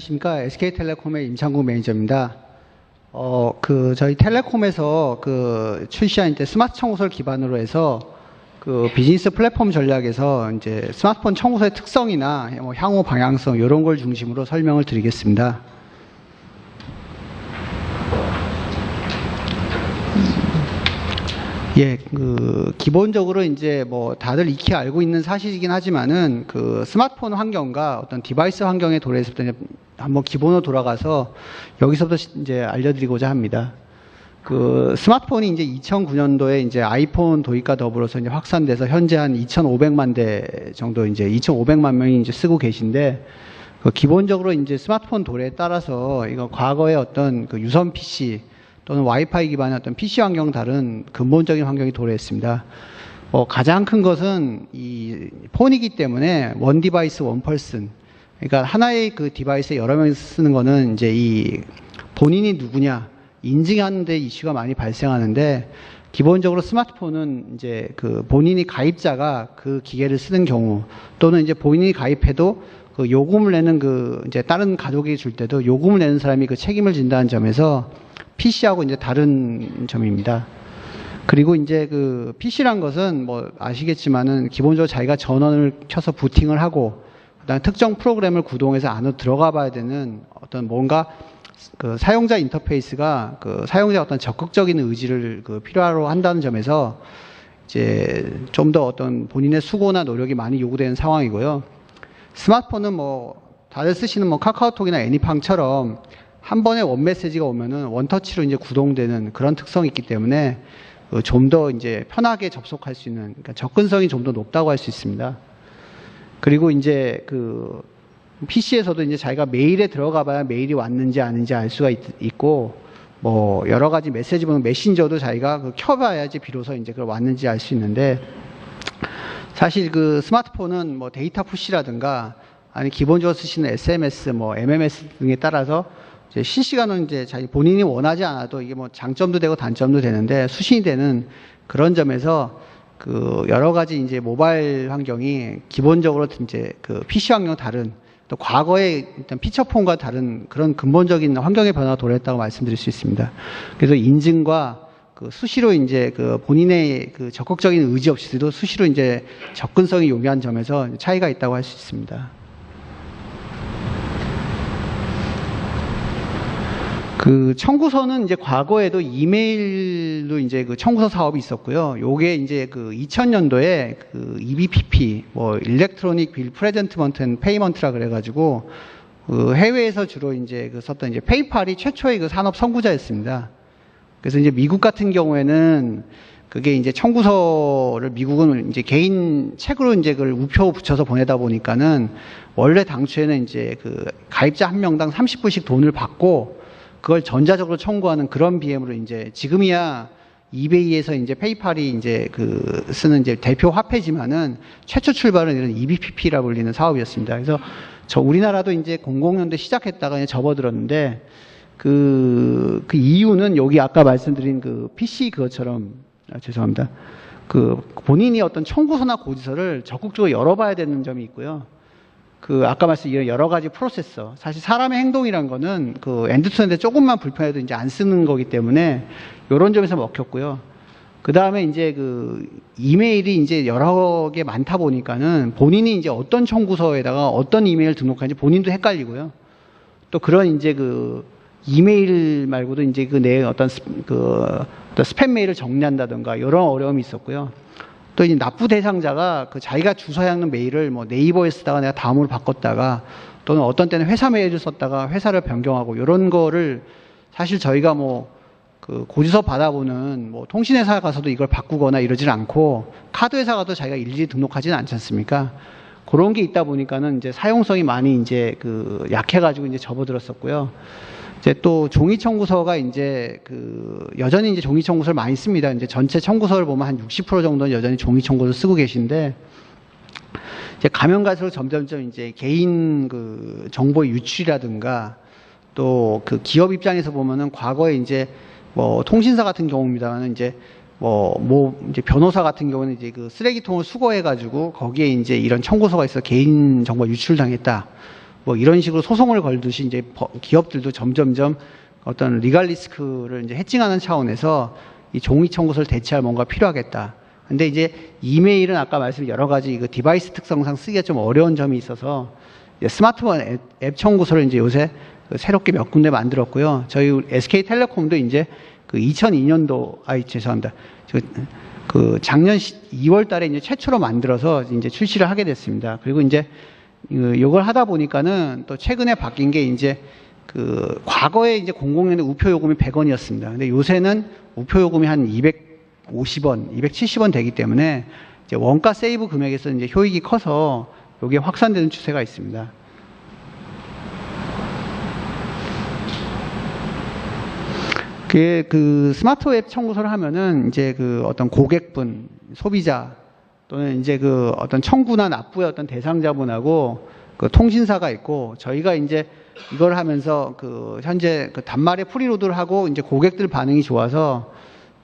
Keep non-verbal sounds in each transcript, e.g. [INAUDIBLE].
안녕하십니까. SK텔레콤의 임창국 매니저입니다. 어, 그, 저희 텔레콤에서 그 출시한 이제 스마트 청구서를 기반으로 해서 그 비즈니스 플랫폼 전략에서 이제 스마트폰 청구서의 특성이나 뭐 향후 방향성 이런 걸 중심으로 설명을 드리겠습니다. 예, 그 기본적으로 이제 뭐 다들 익히 알고 있는 사실이긴 하지만은 그 스마트폰 환경과 어떤 디바이스 환경에 도래했을 때 한번 기본으로 돌아가서 여기서부터 시- 이제 알려드리고자 합니다. 그 스마트폰이 이제 2009년도에 이제 아이폰 도입과 더불어서 이제 확산돼서 현재 한 2,500만 대 정도 이제 2,500만 명이 이제 쓰고 계신데 그 기본적으로 이제 스마트폰 도래에 따라서 이거 과거의 어떤 그 유선 PC 또는 와이파이 기반의 어떤 PC 환경 다른 근본적인 환경이 도래했습니다. 어, 가장 큰 것은 이 폰이기 때문에 원 디바이스 원 펄슨. 그러니까 하나의 그 디바이스에 여러 명이 쓰는 거는 이제 이 본인이 누구냐 인증하는 데 이슈가 많이 발생하는데 기본적으로 스마트폰은 이제 그 본인이 가입자가 그 기계를 쓰는 경우 또는 이제 본인이 가입해도 그 요금을 내는 그 이제 다른 가족이 줄 때도 요금을 내는 사람이 그 책임을 진다는 점에서 PC하고 이제 다른 점입니다. 그리고 이제 그 PC란 것은 뭐 아시겠지만은 기본적으로 자기가 전원을 켜서 부팅을 하고 그다음에 특정 프로그램을 구동해서 안으로 들어가 봐야 되는 어떤 뭔가 그 사용자 인터페이스가 그 사용자 어떤 적극적인 의지를 그 필요로 한다는 점에서 이제 좀 더 어떤 본인의 수고나 노력이 많이 요구되는 상황이고요. 스마트폰은 뭐 다들 쓰시는 뭐 카카오톡이나 애니팡처럼 한 번에 원 메시지가 오면은 원터치로 이제 구동되는 그런 특성이 있기 때문에 그좀더 이제 편하게 접속할 수 있는 그러니까 접근성이 좀 더 높다고 할 수 있습니다. 그리고 이제 그 PC에서도 이제 자기가 메일에 들어가 봐야 메일이 왔는지 아닌지 알 수가 있, 고뭐 여러 가지 메시지 보는 메신저도 자기가 그 켜봐야지 비로소 이제 그걸 왔는지 알 수 있는데 사실 그 스마트폰은 뭐 데이터 푸시라든가 아니 기본적으로 쓰시는 SMS, 뭐 MMS 등에 따라서 이제 실시간으로 이제 자기 본인이 원하지 않아도 이게 뭐 장점도 되고 단점도 되는데 수신이 되는 그런 점에서 그 여러 가지 이제 모바일 환경이 기본적으로 이제 그 PC 환경 다른 또 과거의 일단 피처폰과 다른 그런 근본적인 환경의 변화가 도래했다고 말씀드릴 수 있습니다. 그래서 인증과 그 수시로 이제 그 본인의 그 적극적인 의지 없이도 수시로 이제 접근성이 용이한 점에서 차이가 있다고 할 수 있습니다. 그 청구서는 이제 과거에도 이메일로 이제 그 청구서 사업이 있었고요. 요게 이제 그 2000년도에 그 EBPP 뭐 일렉트로닉 빌 프레젠트먼트 앤 페이먼트라 그래 가지고 그 해외에서 주로 이제 그 썼던 이제 페이팔이 최초의 그 산업 선구자였습니다. 그래서 이제 미국 같은 경우에는 그게 이제 청구서를 미국은 이제 개인 책으로 이제 그걸 우표 붙여서 보내다 보니까는 원래 당초에는 이제 그 가입자 한 명당 30불씩 돈을 받고 그걸 전자적으로 청구하는 그런 BM으로 이제 지금이야 이베이에서 이제 페이팔이 이제 그 쓰는 이제 대표 화폐지만은 최초 출발은 이런 EBPP라 불리는 사업이었습니다. 그래서 저 우리나라도 이제 00년대 시작했다가 그냥 접어들었는데 그, 그 이유는 여기 아까 말씀드린 그 PC 그것처럼 아, 죄송합니다. 그 본인이 어떤 청구서나 고지서를 적극적으로 열어봐야 되는 점이 있고요. 그 아까 말씀드린 여러 가지 프로세서 사실 사람의 행동이란 거는 그 엔드투엔드 조금만 불편해도 이제 안 쓰는 거기 때문에 이런 점에서 먹혔고요. 그 다음에 이제 그 이메일이 이제 여러 개 많다 보니까는 본인이 이제 어떤 청구서에다가 어떤 이메일 등록하는지 본인도 헷갈리고요. 또 그런 이제 그 이메일 말고도 이제 그 내 어떤 스, 그 어떤 스팸 메일을 정리한다든가 이런 어려움이 있었고요. 또 이제 납부 대상자가 그 자기가 주소해야 하는 메일을 뭐 네이버에 쓰다가 내가 다음으로 바꿨다가 또는 어떤 때는 회사 메일을 썼다가 회사를 변경하고 이런 거를 사실 저희가 뭐 그 고지서 받아보는 뭐 통신회사 가서도 이걸 바꾸거나 이러질 않고 카드회사 가도 자기가 일일이 등록하지는 않지 않습니까? 그런 게 있다 보니까는 이제 사용성이 많이 이제 그 약해가지고 이제 접어들었었고요. 이제 또 종이 청구서가 이제 그 여전히 이제 종이 청구서를 많이 씁니다. 이제 전체 청구서를 보면 한 60% 정도는 여전히 종이 청구서를 쓰고 계신데 이제 가면 갈수록 점점점 이제 개인 그 정보 유출이라든가 또 그 기업 입장에서 보면은 과거에 이제 뭐 통신사 같은 경우입니다만은 이제 뭐, 뭐, 이제 변호사 같은 경우는 이제 그 쓰레기통을 수거해가지고 거기에 이제 이런 청구서가 있어 개인 정보 유출당했다. 뭐 이런 식으로 소송을 걸듯이 이제 버- 기업들도 점점점 어떤 리갈 리스크를 이제 해칭하는 차원에서 이 종이 청구서를 대체할 뭔가 필요하겠다. 근데 이제 이메일은 아까 말씀 여러 가지 그 디바이스 특성상 쓰기가 좀 어려운 점이 있어서 스마트폰 앱, 앱 청구서를 이제 요새 그 새롭게 몇 군데 만들었고요. 저희 SK텔레콤도 이제 그 2002년도 아이 죄송합니다. 저, 그 작년 2월 달에 이제 최초로 만들어서 이제 출시를 하게 됐습니다. 그리고 이제 그 요걸 하다 보니까는 또 최근에 바뀐 게 이제 그 과거에 이제 공공연의 우표 요금이 100원이었습니다. 근데 요새는 우표 요금이 한 250원, 270원 되기 때문에 이제 원가 세이브 금액에서 이제 효익이 커서 요게 확산되는 추세가 있습니다. 그게 그 스마트 웹 청구서를 하면은 이제 그 어떤 고객분, 소비자 또는 이제 그 어떤 청구나 납부의 어떤 대상자분하고 그 통신사가 있고 저희가 이제 이걸 하면서 그 현재 그 단말에 프리로드를 하고 이제 고객들 반응이 좋아서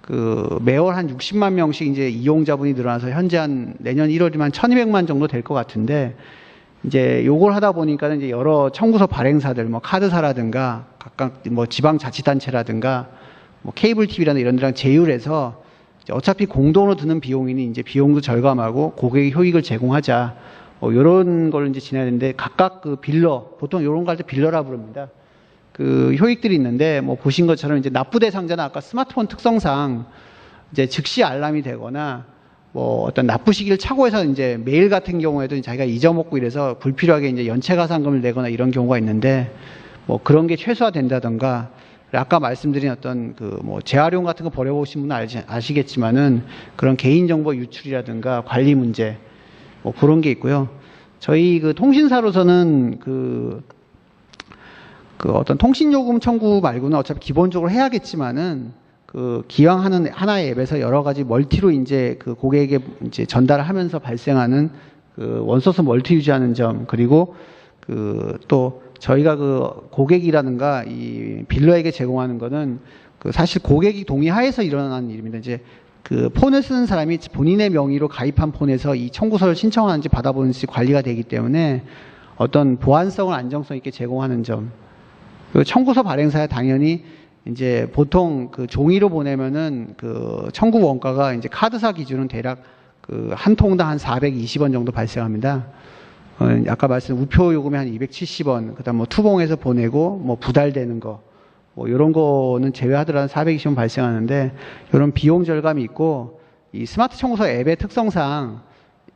그 매월 한 60만 명씩 이제 이용자분이 늘어나서 현재 한 내년 1월이면 1200만 정도 될 것 같은데 이제 요걸 하다 보니까는 이제 여러 청구서 발행사들 뭐 카드사라든가 각각 뭐 지방 자치단체라든가 뭐 케이블 TV라는 이런 데랑 제휴해서 이제 어차피 공동으로 드는 비용이니 이제 비용도 절감하고 고객의 효익을 제공하자 뭐 이런 걸 이제 지내야 되는데 각각 그 빌러 보통 이런 거 할 때 빌러라 부릅니다. 그 효익들이 있는데 뭐 보신 것처럼 이제 납부 대 상자는 아까 스마트폰 특성상 이제 즉시 알람이 되거나 뭐 어떤 납부 시기를 착오해서 이제 메일 같은 경우에도 자기가 잊어먹고 이래서 불필요하게 이제 연체 가산금을 내거나 이런 경우가 있는데 뭐 그런 게 최소화된다던가 아까 말씀드린 어떤 그 뭐 재활용 같은 거 버려보신 분은 아시, 아시겠지만은 그런 개인정보 유출이라든가 관리 문제 뭐 그런 게 있고요. 저희 그 통신사로서는 그, 그 어떤 통신요금 청구 말고는 어차피 기본적으로 해야겠지만은 그 기왕 하는 하나의 앱에서 여러 가지 멀티로 이제 그 고객에게 이제 전달을 하면서 발생하는 그 원소스 멀티 유지하는 점 그리고 그 또 저희가 그 고객이라든가 이 빌러에게 제공하는 거는 그 사실 고객이 동의하에서 일어나는 일입니다. 이제 그 폰을 쓰는 사람이 본인의 명의로 가입한 폰에서 이 청구서를 신청하는지 받아보는지 관리가 되기 때문에 어떤 보안성을 안정성 있게 제공하는 점. 그 청구서 발행사에 당연히 이제 보통 그 종이로 보내면은 그 청구 원가가 이제 카드사 기준은 대략 그 한 통당 한 420원 정도 발생합니다. 어, 아까 말씀 우표 요금이 한 270원, 그다음 뭐 투봉해서 보내고 뭐 부달되는 거, 뭐 이런 거는 제외하더라도 420원 발생하는데 이런 비용 절감이 있고 이 스마트 청구서 앱의 특성상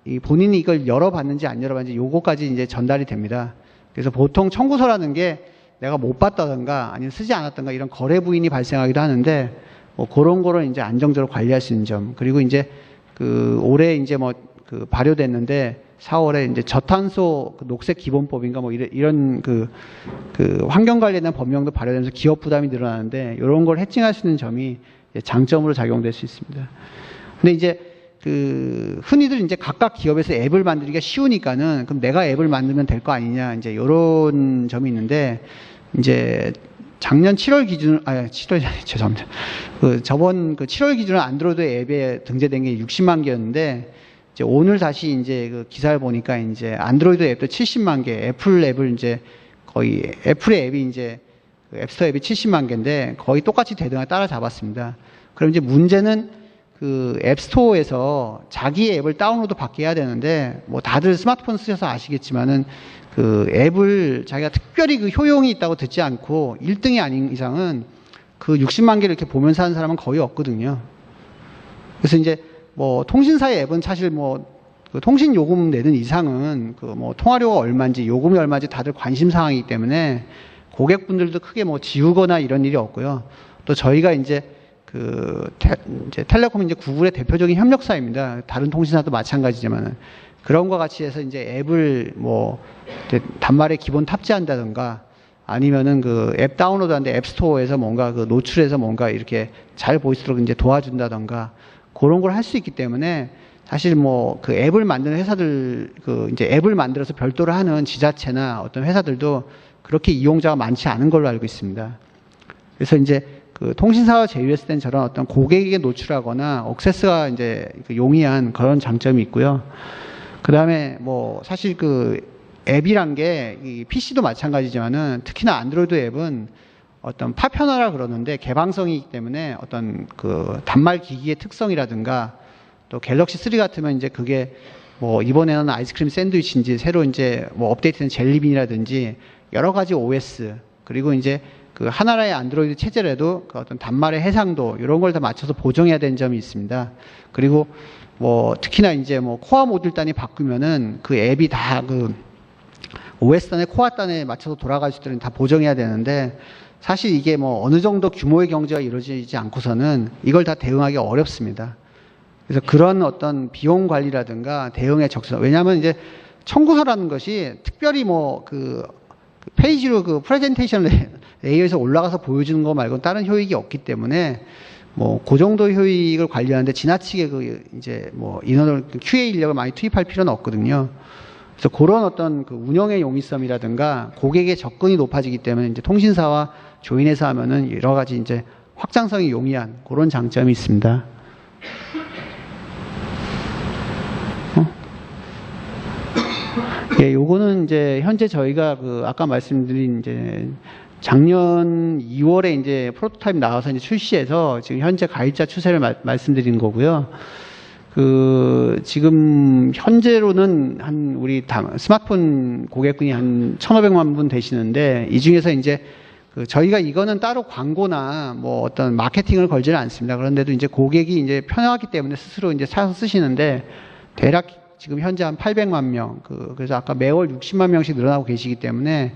이 본인이 이걸 열어봤는지 안 열어봤는지 요거까지 이제 전달이 됩니다. 그래서 보통 청구서라는 게 내가 못 봤다던가 아니면 쓰지 않았던가 이런 거래 부인이 발생하기도 하는데 뭐 그런 거를 이제 안정적으로 관리할 수 있는 점 그리고 이제 그 올해 이제 뭐 그 발효됐는데 4월에 이제 저탄소 그 녹색 기본법인가 뭐 이런, 그, 그 환경 관리에 대한 법령도 발효되면서 기업 부담이 늘어나는데 이런 걸 해칭할 수 있는 점이 장점으로 작용될 수 있습니다. 근데 이제 그 흔히들 이제 각각 기업에서 앱을 만들기가 쉬우니까는 그럼 내가 앱을 만들면 될 거 아니냐 이제 이런 점이 있는데 이제 작년 7월 기준 아 7월 [LAUGHS] 죄송합니다. 그 저번 그 7월 기준으로 안드로이드 앱에 등재된 게 60만 개였는데 이제 오늘 다시 이제 그 기사를 보니까 이제 안드로이드 앱도 70만 개, 애플 앱을 이제 거의 애플의 앱이 이제 그 앱스토어 앱이 70만 개인데 거의 똑같이 대등하게 따라잡았습니다. 그럼 이제 문제는 그 앱스토어에서 자기의 앱을 다운로드 받게 해야 되는데 뭐 다들 스마트폰 쓰셔서 아시겠지만은 그 앱을 자기가 특별히 그 효용이 있다고 듣지 않고 1등이 아닌 이상은 그 60만 개를 이렇게 보면서 하는 사람은 거의 없거든요. 그래서 이제 뭐 통신사의 앱은 사실 뭐 그 통신 요금 내는 이상은 그 뭐 통화료가 얼마인지 요금이 얼마인지 다들 관심 사항이기 때문에 고객분들도 크게 뭐 지우거나 이런 일이 없고요. 또 저희가 이제 그 테, 이제 텔레콤 이제 구글의 대표적인 협력사입니다. 다른 통신사도 마찬가지지만은 그런 것 같이 해서 이제 앱을 뭐 단말에 기본 탑재한다든가 아니면은 그 앱 다운로드하는데 앱스토어에서 뭔가 그 노출해서 뭔가 이렇게 잘 보이도록 이제 도와준다던가 그런 걸 할 수 있기 때문에 사실 뭐 그 앱을 만드는 회사들 그 이제 앱을 만들어서 별도로 하는 지자체나 어떤 회사들도 그렇게 이용자가 많지 않은 걸로 알고 있습니다. 그래서 이제 그 통신사와 제휴했을 땐 저런 어떤 고객에게 노출하거나 억세스가 이제 그 용이한 그런 장점이 있고요. 그 다음에 뭐 사실 그 앱이란 게 이 PC도 마찬가지지만은 특히나 안드로이드 앱은 어떤 파편화라 그러는데 개방성이기 때문에 어떤 그 단말 기기의 특성이라든가 또 갤럭시 3 같으면 이제 그게 뭐 이번에는 아이스크림 샌드위치인지 새로 이제 뭐 업데이트된 젤리빈이라든지 여러 가지 OS 그리고 이제 그 하나라의 안드로이드 체제라도 그 어떤 단말의 해상도 이런 걸 다 맞춰서 보정해야 되는 점이 있습니다. 그리고 뭐 특히나 이제 뭐 코어 모듈 단이 바꾸면은 그 앱이 다그 OS 단의 코어 단에 맞춰서 돌아갈 수 있도록 다 보정해야 되는데 사실 이게 뭐 어느 정도 규모의 경제가 이루어지지 않고서는 이걸 다 대응하기 어렵습니다. 그래서 그런 어떤 비용 관리라든가 대응의 적선. 왜냐하면 이제 청구서라는 것이 특별히 뭐 그 페이지로 그 프레젠테이션 레이어에서 올라가서 보여주는 거 말고 다른 효익이 없기 때문에 뭐 그 정도 효익을 관리하는데 지나치게 그 이제 뭐 인원을 QA 인력을 많이 투입할 필요는 없거든요. 그래서 그런 어떤 그 운영의 용이성이라든가 고객의 접근이 높아지기 때문에 이제 통신사와 조인해서 하면은 여러 가지 이제 확장성이 용이한 그런 장점이 있습니다. 예, 요거는 이제 현재 저희가 그 아까 말씀드린 이제 작년 2월에 이제 프로토타입 나와서 이제 출시해서 지금 현재 가입자 추세를 마- 말씀드린 거고요. 그 지금 현재로는 한 우리 다- 스마트폰 고객분이 한 1,500만 분 되시는데 이 중에서 이제 그 저희가 이거는 따로 광고나 뭐 어떤 마케팅을 걸지는 않습니다. 그런데도 이제 고객이 이제 편하기 때문에 스스로 이제 사서 쓰시는데 대략 지금 현재 한 800만 명, 그 그래서 아까 매월 60만 명씩 늘어나고 계시기 때문에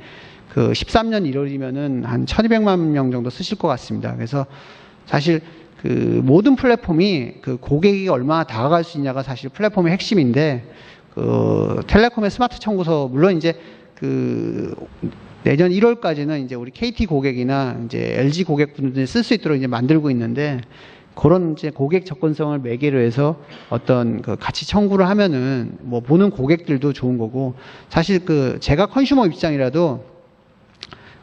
그 13년 1월이면은 한 1,200만 명 정도 쓰실 것 같습니다. 그래서 사실 그 모든 플랫폼이 그 고객이 얼마나 다가갈 수 있냐가 사실 플랫폼의 핵심인데 그 텔레콤의 스마트 청구서 물론 이제 그 내년 1월까지는 이제 우리 KT 고객이나 이제 LG 고객분들이 쓸 수 있도록 이제 만들고 있는데 그런 이제 고객 접근성을 매개로 해서 어떤 그 가치 청구를 하면은 뭐 보는 고객들도 좋은 거고 사실 그 제가 컨슈머 입장이라도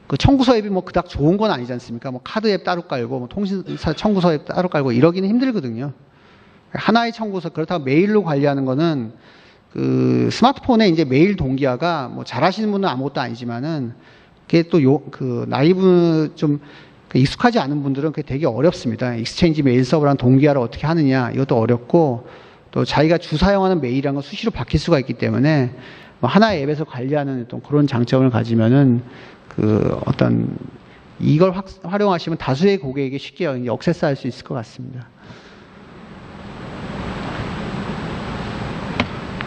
그 청구서 앱이 뭐 그닥 좋은 건 아니지 않습니까? 뭐 카드 앱 따로 깔고 뭐 통신사 청구서 앱 따로 깔고 이러기는 힘들거든요. 하나의 청구서 그렇다고 메일로 관리하는 거는 그 스마트폰에 이제 메일 동기화가 뭐 잘하시는 분은 아무것도 아니지만은 그게 또 요 그 나이브 좀그 익숙하지 않은 분들은 그게 되게 어렵습니다. 익스체인지 메일 서버랑 동기화를 어떻게 하느냐 이것도 어렵고 또 자기가 주 사용하는 메일이란 건 수시로 바뀔 수가 있기 때문에 뭐 하나의 앱에서 관리하는 어떤 그런 장점을 가지면은 그 어떤 이걸 확- 활용하시면 다수의 고객에게 쉽게 억세스할 수 있을 것 같습니다.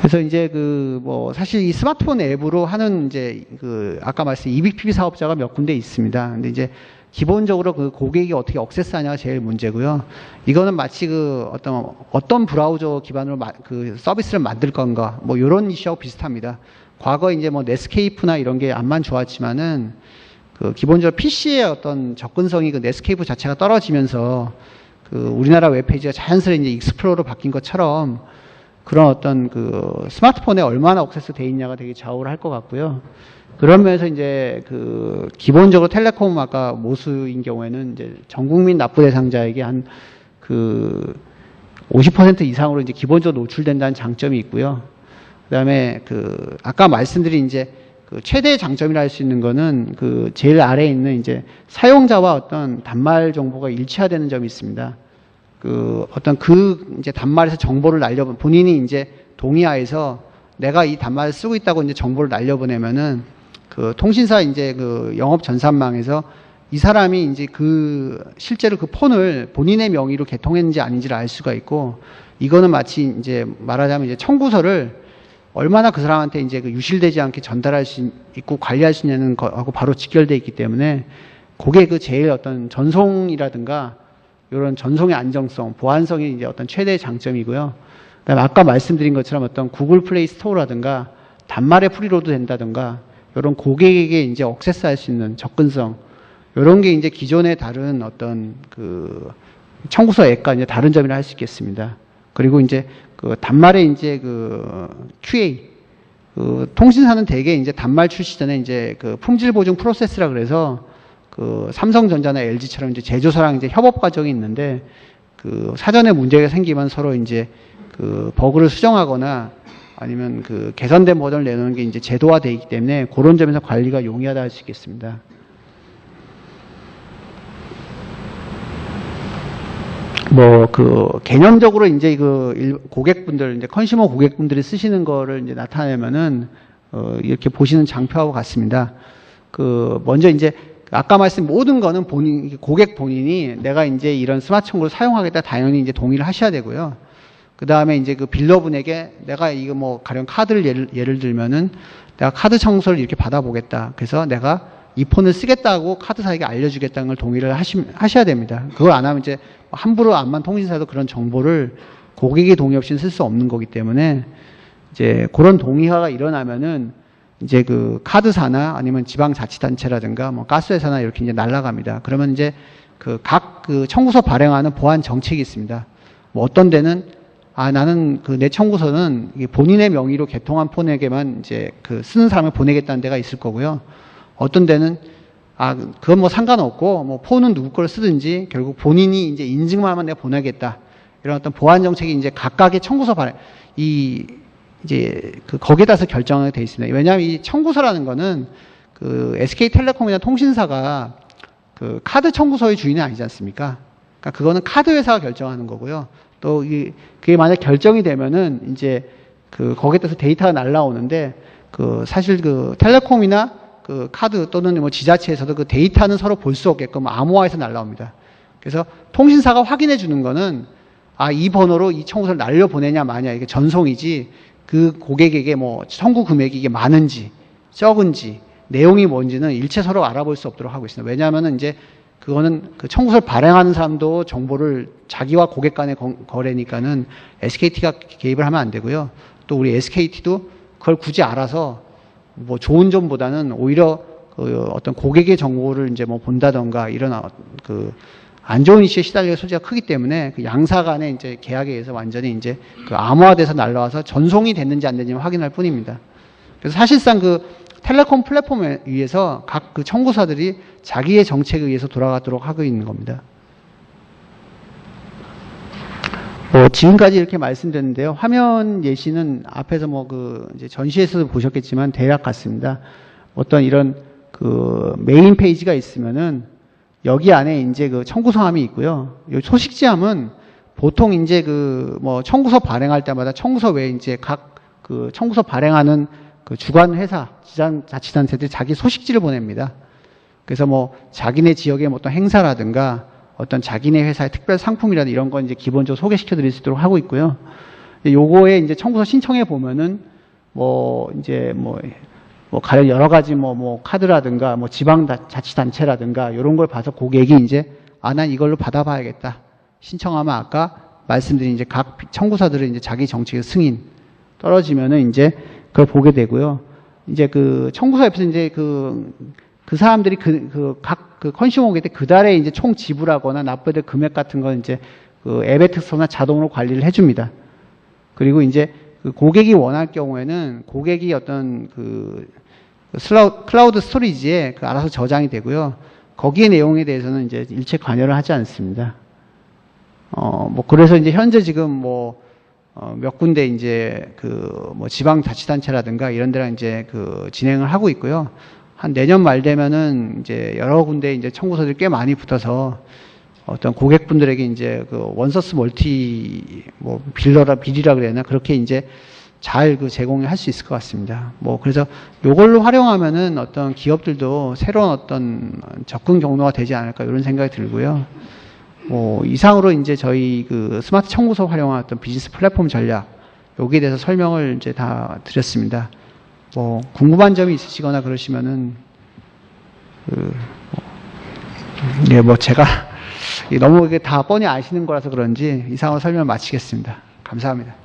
그래서 이제 그 뭐 사실 이 스마트폰 앱으로 하는 이제 그 아까 말씀 EBPB 사업자가 몇 군데 있습니다. 근데 이제 기본적으로 그 고객이 어떻게 억세스하냐가 제일 문제고요. 이거는 마치 그 어떤 어떤 브라우저 기반으로 마- 그 서비스를 만들 건가 뭐 이런 이슈하고 비슷합니다. 과거 이제 뭐 넷스케이프나 이런 게 암만 좋았지만은 그 기본적으로 PC의 어떤 접근성이 그 넷스케이프 자체가 떨어지면서 그 우리나라 웹페이지가 자연스레 이제 익스플로러로 바뀐 것처럼 그런 어떤 그 스마트폰에 얼마나 억세스 돼 있냐가 되게 좌우를 할 것 같고요. 그런 면에서 이제 그 기본적으로 텔레콤 아까 모수인 경우에는 이제 전 국민 납부 대상자에게 한그 50% 이상으로 이제 기본적으로 노출된다는 장점이 있고요. 그다음에 그 아까 말씀드린 이제 그 최대의 장점이라 할 수 있는 거는 그 제일 아래에 있는 이제 사용자와 어떤 단말 정보가 일치화되는 점이 있습니다. 그 어떤 그 이제 단말에서 정보를 날려 본인이 이제 동의하에서 내가 이 단말을 쓰고 있다고 이제 정보를 날려보내면은 그 통신사 이제 그 영업 전산망에서 이 사람이 이제 그 실제로 그 폰을 본인의 명의로 개통했는지 아닌지를 알 수가 있고 이거는 마치 이제 말하자면 이제 청구서를 얼마나 그 사람한테 이제 그 유실되지 않게 전달할 수 있고 관리할 수 있냐는 거하고 바로 직결돼 있기 때문에 그게 그 제일 어떤 전송이라든가 이런 전송의 안정성, 보안성이 이제 어떤 최대의 장점이고요. 그다음에 아까 말씀드린 것처럼 어떤 구글 플레이 스토어라든가 단말의 프리로드 된다든가 이런 고객에게 이제 억세스할 수 있는 접근성 이런 게 이제 기존의 다른 어떤 그 청구서 앱과 이제 다른 점이라 할 수 있겠습니다. 그리고 이제 그 단말에 이제 그 QA 그 통신사는 대개 이제 단말 출시 전에 이제 그 품질 보증 프로세스라 그래서 그 삼성전자나 LG처럼 이제 제조사랑 이제 협업 과정이 있는데 그 사전에 문제가 생기면 서로 이제 그 버그를 수정하거나 아니면 그 개선된 버전을 내놓는 게 이제 제도화되어 있기 때문에 그런 점에서 관리가 용이하다 할 수 있겠습니다. 뭐 그 개념적으로 이제 그 일- 고객분들 이제 컨슈머 고객분들이 쓰시는 거를 이제 나타내면은 어 이렇게 보시는 장표하고 같습니다. 그 먼저 이제 아까 말씀 모든 거는 본인 고객 본인이 내가 이제 이런 스마트 청구를 사용하겠다 당연히 이제 동의를 하셔야 되고요. 그 다음에 이제 그 빌러분에게 내가 이거 뭐 가령 카드를 예를, 예를 들면은 내가 카드 청소를 이렇게 받아보겠다. 그래서 내가 이 폰을 쓰겠다고 카드사에게 알려주겠다는 걸 동의를 하시, 하셔야 됩니다. 그걸 안 하면 이제 함부로 안만 통신사도 그런 정보를 고객의 동의 없이는 쓸 수 없는 거기 때문에 이제 그런 동의화가 일어나면은 이제 그 카드사나 아니면 지방자치단체라든가 뭐 가스회사나 이렇게 이제 날라갑니다. 그러면 이제 그각그 청구서 발행하는 보안 정책이 있습니다. 뭐 어떤 데는 아 나는 그 내 청구서는 본인의 명의로 개통한 폰에게만 이제 그 쓰는 사람을 보내겠다는 데가 있을 거고요. 어떤 데는 아 그건 뭐 상관없고 뭐 폰은 누구 걸 쓰든지 결국 본인이 이제 인증만 하면 내가 보내겠다 이런 어떤 보안 정책이 이제 각각의 청구서 발행 이 이제 그 거기에 따라서 결정이 돼 있습니다. 왜냐하면 이 청구서라는 거는 그 SK텔레콤이나 통신사가 그 카드 청구서의 주인은 아니지 않습니까? 그러니까 그거는 카드 회사가 결정하는 거고요. 또 이, 그게 만약 결정이 되면은 이제 그 거기에 따라서 데이터가 날라오는데 그 사실 그 텔레콤이나 그 카드 또는 뭐 지자체에서도 그 데이터는 서로 볼 수 없게끔 암호화해서 날라옵니다. 그래서 통신사가 확인해 주는 거는 아, 이 번호로 이 청구서를 날려 보내냐 마냐 이게 전송이지 그 고객에게 뭐 청구 금액이 이게 많은지 적은지 내용이 뭔지는 일체 서로 알아볼 수 없도록 하고 있습니다. 왜냐하면은 이제 그거는 그 청구서를 발행하는 사람도 정보를 자기와 고객 간의 거- 거래니까는 SKT가 개입을 하면 안 되고요. 또 우리 SKT도 그걸 굳이 알아서 뭐 좋은 점보다는 오히려 그 어떤 고객의 정보를 이제 뭐 본다던가 이런 어- 그 안 좋은 이슈에 시달릴 소지가 크기 때문에 그 양사 간의 이제 계약에 의해서 완전히 이제 그 암호화돼서 날라와서 전송이 됐는지 안 됐는지 확인할 뿐입니다. 그래서 사실상 그 텔레콤 플랫폼에 의해서 각 그 청구사들이 자기의 정책에 의해서 돌아가도록 하고 있는 겁니다. 뭐 지금까지 이렇게 말씀드렸는데요. 화면 예시는 앞에서 뭐 그 이제 전시에서도 보셨겠지만 대략 같습니다. 어떤 이런 그 메인 페이지가 있으면은 여기 안에 이제 그 청구서함이 있고요. 이 소식지함은 보통 이제 그 뭐 청구서 발행할 때마다 청구서 외에 이제 각 그 청구서 발행하는 그 주관 회사, 지방 자치단체들이 자기 소식지를 보냅니다. 그래서 뭐 자기네 지역의 뭐 어떤 행사라든가 어떤 자기네 회사의 특별 상품이라든 이런 건 이제 기본적으로 소개시켜 드릴 수 있도록 하고 있고요. 요거에 이제 청구서 신청해 보면은 뭐 이제 뭐, 뭐 가령 여러 가지 뭐, 뭐 카드라든가 뭐 지방 다- 자치단체라든가 이런 걸 봐서 고객이 이제 아, 난 이걸로 받아봐야겠다. 신청하면 아까 말씀드린 이제 각 청구사들은 이제 자기 정책의 승인 떨어지면은 이제 그걸 보게 되고요. 이제 그 청구서 옆에서 이제 그, 그 사람들이 그, 그 각, 그 컨슈머 고객 때그 달에 이제 총 지불하거나 납부해야 될 금액 같은 건 이제 그 앱의 특성상 자동으로 관리를 해줍니다. 그리고 이제 그 고객이 원할 경우에는 고객이 어떤 그 클라우드 스토리지에 그 알아서 저장이 되고요. 거기의 내용에 대해서는 이제 일체 관여를 하지 않습니다. 어, 뭐, 그래서 이제 현재 지금 뭐, 어, 몇 군데 이제 그 뭐 지방 자치단체라든가 이런 데랑 이제 그 진행을 하고 있고요. 한 내년 말 되면은 이제 여러 군데 이제 청구서들이 꽤 많이 붙어서 어떤 고객분들에게 이제 그 원서스 멀티 뭐 빌러라 빌이라 그래야 되나 그렇게 이제 잘 그 제공을 할 수 있을 것 같습니다. 뭐 그래서 요걸로 활용하면은 어떤 기업들도 새로운 어떤 접근 경로가 되지 않을까 이런 생각이 들고요. 뭐 이상으로 이제 저희 그 스마트 청구서 활용한 어떤 비즈니스 플랫폼 전략 여기에 대해서 설명을 이제 다 드렸습니다. 뭐 궁금한 점이 있으시거나 그러시면은 그 예, 뭐 제가 너무 이게 다 뻔히 아시는 거라서 그런지 이상으로 설명 마치겠습니다. 감사합니다.